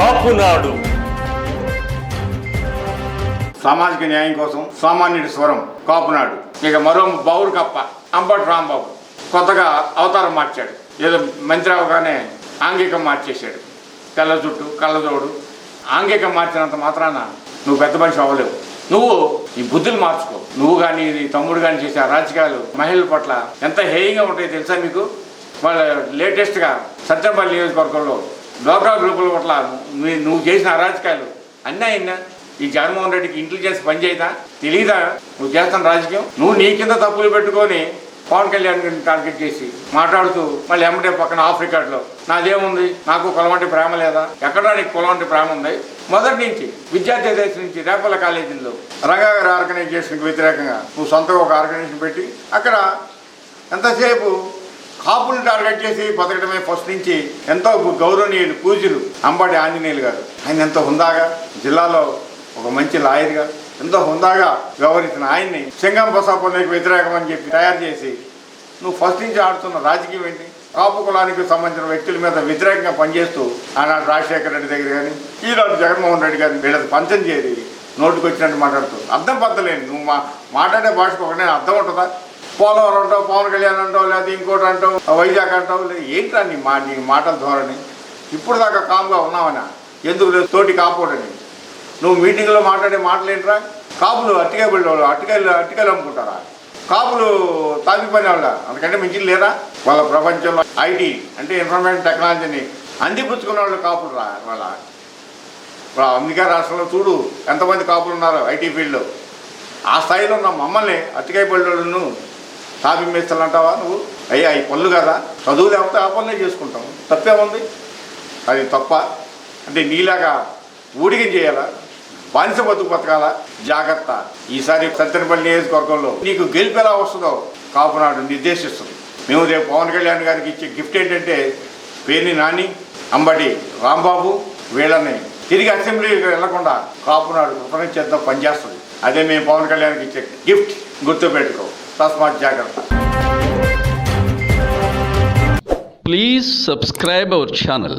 కాపునాడు. సామాజిక న్యాయం కోసం సామాన్యుడి స్వరం కాపునాడు. ఇక మరో బౌరు కప్ప అంబటి రాంబాబు. కొత్తగా అవతారం మార్చాడు. ఏదో మంత్రి అవగానే ఆంగికం మార్చేశాడు. తెల్ల జుట్టు కళ్ళజోడు ఆంగికం మార్చినంత మాత్రాన నువ్వు పెద్ద మనిషి అవ్వలేవు. నువ్వు ఈ బుద్ధులు మార్చుకో. నువ్వు కానీ నీ తమ్ముడు కానీ చేసే రాజకీయాలు మహిళల పట్ల ఎంత హేయంగా ఉంటాయో తెలుసా మీకు? వాళ్ళ లేటెస్ట్గా సత్యంపల్లి నియోజకవర్గంలో డోక్రా గ్రూపుల పట్ల నువ్వు- చేసిన అరాజకాలు అన్నీ అయినా ఈ జగన్మోహన్ రెడ్డికి ఇంటెలిజెన్స్ పని చేయదా? తెలీదా? నువ్వు చేస్తున్న రాజకీయం? నువ్వు నీ కింద తప్పులు పెట్టుకొని పవన్ కళ్యాణ్ గారిని టార్గెట్ చేసి మాట్లాడుతూ మళ్ళీ ఎమ్మటే పక్కన ఆఫ్ రికార్డులో నాదేముంది? నాకు కులం అంటే ప్రేమ లేదా? ఎక్కడ నీకు కులం అంటే ప్రేమ ఉంది? మొదటి నుంచి విద్యార్థి దశ నుంచి రేపల్ల కాలేజీల్లో రంగా గారి ఆర్గనైజేషన్కి వ్యతిరేకంగా నువ్వు సొంతంగా ఒక ఆర్గనైజేషన్ పెట్టి అక్కడ ఎంతసేపు కాపులు టార్గెట్ చేసి బతకడమే ఫస్ట్ నుంచి ఎంతో గౌరవనీయులు పూజలు అంబాటి ఆంజనేయులు గారు. ఆయన ఎంతో హుందాగా జిల్లాలో ఒక మంచి లాయర్గా ఎంతో హుందాగా వ్యవహరించిన ఆయన్ని సింగం బసాపల్లికి వ్యతిరేకం అని చెప్పి తయారు చేసి నువ్వు ఫస్ట్ నుంచి ఆడుతున్న రాజకీయం ఏంటి? కాపు కులానికి సంబంధించిన వ్యక్తుల మీద వ్యతిరేకంగా పనిచేస్తూ ఆనాడు రాజశేఖర రెడ్డి దగ్గర కానీ ఈనాడు జగన్మోహన్ రెడ్డి గారిని వీళ్ళది పంచం చేరి నోటికి వచ్చినట్టు మాట్లాడుతూ అర్థం పద్దలేని నువ్వు మా మాట్లాడే భాషకు ఒకటే అర్థం ఉంటుందా? పోలవరం అంటావు పవన్ కళ్యాణ్ అంటావు లేకపోతే ఇంకోటి అంటావు వైజాగ్ అంటావు లేదు ఏంట్రా నీ మా నీ మాటల ధోరణి? ఇప్పుడు దాకా కామ్గా ఉన్నావనా? ఎందుకు లేదు తోటి కాపోడని నువ్వు మీటింగ్లో మాట్లాడే మాటలు ఏంట్రా? కాపులు అట్టికాయ వాళ్ళు అట్టికాయలు అట్టికాయలు అమ్ముకుంటారా? కాపులు తాగిపోయిన వాళ్ళ అందుకంటే మించి లేరా? వాళ్ళ ప్రపంచంలో ఐటీ అంటే ఇన్ఫర్మేషన్ టెక్నాలజీని అందిపుచ్చుకున్న వాళ్ళు కాపులు రా వాళ్ళ అమెరికా రాష్ట్రంలో చూడు ఎంతమంది కాపులు ఉన్నారు ఐటీ ఫీల్డ్లో. ఆ స్థాయిలో ఉన్న మమ్మల్ని అట్టికాయ పళ్ళను తాపి మేస్తలు అంటావా నువ్వు? అయ్యా ఈ పనులు కదా. చదువు లేకపోతే ఆ పనులే చేసుకుంటాం. తప్పేముంది అది తప్ప అంటే నీలాగా ఊడిగం చేయాలా? బానిస బతుకు బతకాలా? జాగ్రత్త. ఈసారి సత్తెనపల్లి నియోజకవర్గంలో నీకు గెలుపు ఎలా వస్తుందో కాపునాడు నిర్దేశిస్తుంది. మేము రేపు పవన్ కళ్యాణ్ గారికి ఇచ్చే గిఫ్ట్ ఏంటంటే పేర్ని నాని అంబటి రాంబాబు వీళ్ళని తిరిగి అసెంబ్లీకి వెళ్ళకుండా కాపునాడు కృతజ్ఞత పనిచేస్తుంది. అదే మేము పవన్ కళ్యాణ్కి ఇచ్చే గిఫ్ట్ గుర్తుపెట్టుకో తస్మాత్ జాగ్రత్త Please subscribe our channel.